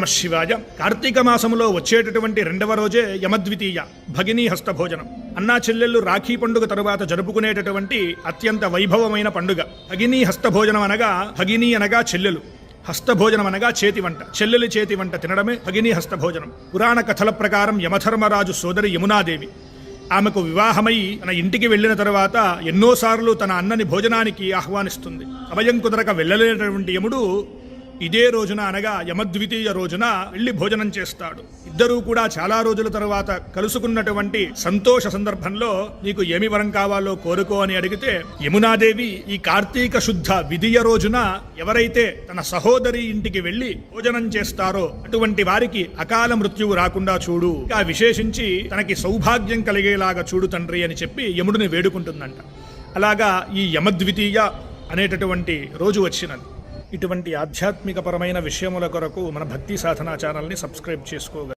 నమ శివాయ. కార్తీక మాసములో వచ్చేటటువంటి రెండవ రోజే యమద్వితీయ భగినీ హస్తభోజనం. అన్నా చెల్లెళ్ళు రాఖీ పండుగ తరువాత జరుపుకునేటటువంటి అత్యంత వైభవమైన పండుగ. భగినీ హస్తభోజనం అనగా భగినీ అనగా చెల్లెలు. హస్తభోజనం అనగా చేతి వంట. చెల్లెలి చేతి వంట తినడమే భగినీ హస్తభోజనం. పురాణ కథల ప్రకారం యమధర్మరాజు సోదరి యమునాదేవి. ఆమెకు వివాహమై తన ఇంటికి వెళ్ళిన తర్వాత ఎన్నోసార్లు తన అన్నని భోజనానికి ఆహ్వానిస్తుంది. అభయం కుదరక వెళ్ళలేనటువంటి యముడు ఇదే రోజున అనగా యమద్వితీయ రోజున వెళ్ళి భోజనం చేస్తాడు. ఇద్దరూ కూడా చాలా రోజుల తర్వాత కలుసుకున్నటువంటి సంతోష సందర్భంలో నీకు ఏమి వరం కావాలో కోరుకో అని అడిగితే యమునాదేవి ఈ కార్తీక శుద్ధ విధియ రోజున ఎవరైతే తన సహోదరి ఇంటికి వెళ్ళి భోజనం చేస్తారో అటువంటి వారికి అకాల మృత్యువు రాకుండా చూడు. ఇంకా విశేషించి తనకి సౌభాగ్యం కలిగేలాగా చూడు తండ్రి అని చెప్పి యముడిని వేడుకుంటుందంట. అలాగా ఈ యమద్వితీయ అనేటటువంటి రోజు వచ్చినది. ఇటువంటి ఆధ్యాత్మికపరమైన విషయముల కొరకు మన భక్తి సాధనా ఛానల్ని సబ్స్క్రైబ్ చేసుకోగలరు.